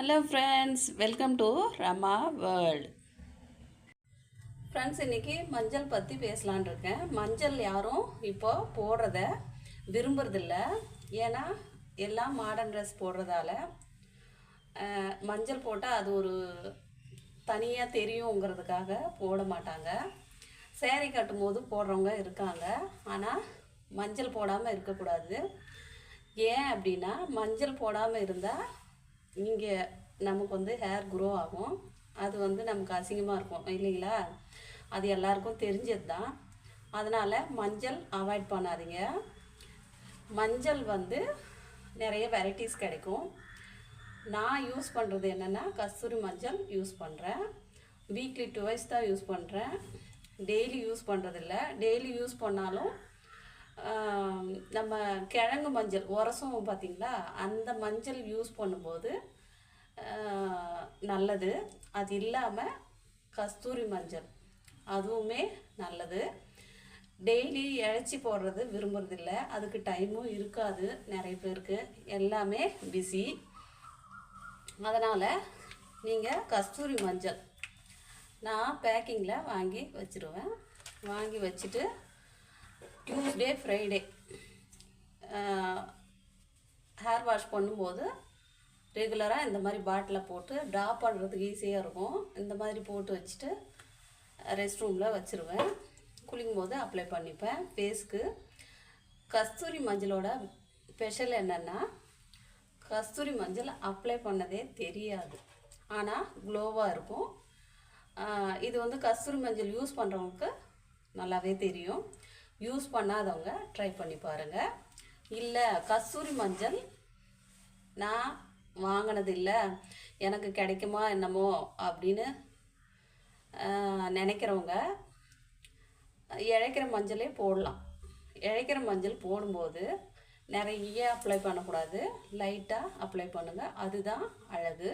Hello friends welcome to Rama world friends இன்றைக்கி மஞ்சள் பற்றி பேசலான் இருக்கேன். மஞ்சள் யாரும் இப்போ போடுறத விரும்புறதில்ல. ஏன்னா எல்லாம் மாடர்ன் ட்ரெஸ் போடுறதால மஞ்சள் போட்டால் அது ஒரு தனியாக தெரியுங்கிறதுக்காக போட மாட்டாங்க. சேரீ கட்டும் போது போடுறவங்க இருக்காங்க. ஆனால் மஞ்சள் போடாமல் இருக்கக்கூடாது. ஏன் அப்படின்னா மஞ்சள் போடாமல் இருந்தால் இங்கே நமக்கு வந்து ஹேர் க்ரோ ஆகும். அது வந்து நமக்கு அசிங்கமாக இருக்கும் இல்லைங்களா? அது எல்லாருக்கும் தெரிஞ்சது தான் அதனால் மஞ்சள் அவாய்ட் பண்ணாதீங்க. மஞ்சள் வந்து நிறைய வெரைட்டிஸ் கிடைக்கும். நான் யூஸ் பண்ணுறது என்னென்னா கஸ்தூரி மஞ்சள் யூஸ் பண்ணுறேன் வீக்லி டுவைஸ் தான் யூஸ் பண்ணுறேன் டெய்லி யூஸ் பண்ணுறதில்ல டெய்லி யூஸ் பண்ணாலும் நம்ம கிழங்கு மஞ்சள் உரசும் பார்த்தீங்களா? அந்த மஞ்சள் யூஸ் பண்ணும்போது நல்லது. அது இல்லாமல் கஸ்தூரி மஞ்சள் அதுவுமே நல்லது. டெய்லி இழைச்சி போடுறது விரும்புறதில்ல. அதுக்கு டைமும் இருக்காது நிறைய பேருக்கு. எல்லாமே பிஸி அதனால் நீங்கள் கஸ்தூரி மஞ்சள் நான் பேக்கிங்கில் வாங்கி வச்சுருவேன். வாங்கி வச்சுட்டு டியூஸ்டே ஃப்ரைடே ஹேர் வாஷ் பண்ணும்போது ரெகுலராக இந்த மாதிரி பாட்டிலில் போட்டு ட்ராப் பண்ணுறதுக்கு ஈஸியாக இருக்கும். இந்த மாதிரி போட்டு வச்சுட்டு ரெஸ்ட் ரூமில் வச்சுருவேன். குளிக்கும் போது அப்ளை பண்ணிப்பேன். ஃபேஸ்க்கு கஸ்தூரி மஞ்சளோட ஸ்பெஷல் என்னென்னா கஸ்தூரி மஞ்சள் அப்ளை பண்ணதே தெரியாது. ஆனால் க்ளோவாக இருக்கும். இது வந்து கஸ்தூரி மஞ்சள் யூஸ் பண்ணுறவங்களுக்கு நல்லாவே தெரியும். யூஸ் பண்ணாதவங்க ட்ரை பண்ணி பாருங்கள் இல்லை கஸ்தூரி மஞ்சள் நான் வாங்கினது இல்லை எனக்கு கிடைக்குமா என்னமோ அப்படின்னு நினைக்கிறவங்க இழைக்கிற மஞ்சளே போடலாம். இழைக்கிற மஞ்சள் போடும்போது நிறைய அப்ளை பண்ணக்கூடாது. லைட்டாக அப்ளை பண்ணுங்கள் அதுதான் அழகு.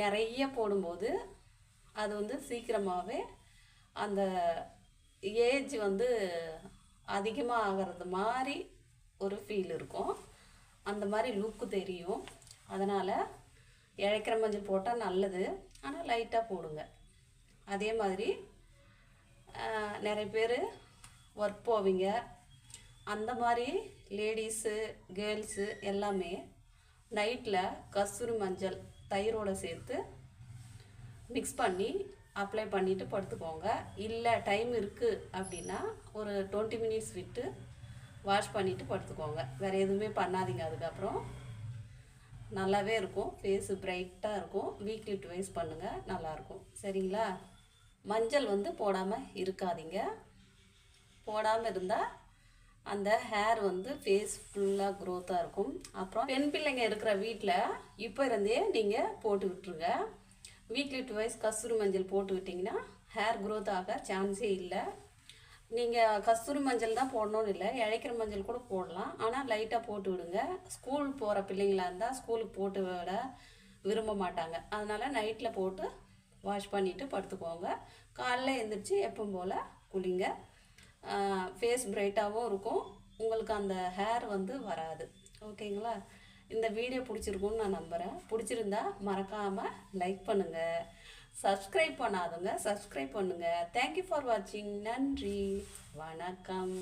நிறைய போடும்போது அது வந்து சீக்கிரமாகவே அந்த ஏஜ் வந்து அதிகமாக ஆகிறது மாதிரி ஒரு ஃபீல் இருக்கும். அந்த மாதிரி லுக்கு தெரியும். அதனால் இழைக்கிற மஞ்சள் போட்டால் நல்லது. ஆனால் லைட்டாக போடுங்க. அதே மாதிரி நிறைய பேர் ஒர்க் போவீங்க. அந்த மாதிரி லேடிஸு கேர்ள்ஸு எல்லாமே நைட்டில் கஸ்தூரி மஞ்சள் தயிரோடு சேர்த்து மிக்ஸ் பண்ணி அப்ளை பண்ணிவிட்டு படுத்துக்கோங்க. இல்லை டைம் இருக்குது அப்படின்னா ஒரு டுவெண்ட்டி மினிட்ஸ் விட்டு வாஷ் பண்ணிவிட்டு படுத்துக்கோங்க. வேறு எதுவுமே பண்ணாதீங்க அதுக்கப்புறம். நல்லாவே இருக்கும். ஃபேஸு பிரைட்டாக இருக்கும். வீக்லி டுவைஸ் பண்ணுங்கள் நல்லாயிருக்கும் சரிங்களா? மஞ்சள் வந்து போடாமல் இருக்காதீங்க. போடாமல் இருந்தால் அந்த ஹேர் வந்து ஃபேஸ் ஃபுல்லாக க்ரோத்தாக இருக்கும். அப்புறம் பெண் பிள்ளைங்க இருக்கிற வீட்டில் இப்போ இருந்தே நீங்கள் போட்டு விட்டுருங்க. வீக்லி டுவைஸ் கஸ்தூரி மஞ்சள் போட்டு விட்டிங்கன்னா ஹேர் க்ரோத் ஆக சான்ஸே இல்லை. நீங்கள் கஸ்தூரி மஞ்சள் தான் போடணும்னு இல்லை இழைக்கிற மஞ்சள் கூட போடலாம். ஆனால் லைட்டாக போட்டு விடுங்க. ஸ்கூல் போகிற பிள்ளைங்களாக இருந்தால் ஸ்கூலுக்கு போட்டு விட விரும்ப மாட்டாங்க. அதனால் நைட்டில் போட்டு வாஷ் பண்ணிவிட்டு படுத்துக்கோங்க. காலைல எழுந்திரிச்சு எப்பவும் போல் குளிங்க. ஃபேஸ் பிரைட்டாகவும் இருக்கும். உங்களுக்கு அந்த ஹேர் வந்து வராது. ஓகேங்களா இந்த வீடியோ பிடிச்சிருக்குன்னு நான் நம்புகிறேன் பிடிச்சிருந்தா மறக்காமல் லைக் பண்ணுங்கள் சப்ஸ்கிரைப் பண்ணாதுங்க சப்ஸ்கிரைப் பண்ணுங்கள் தேங்க்யூ ஃபார் வாட்சிங் நன்றி. வணக்கம்.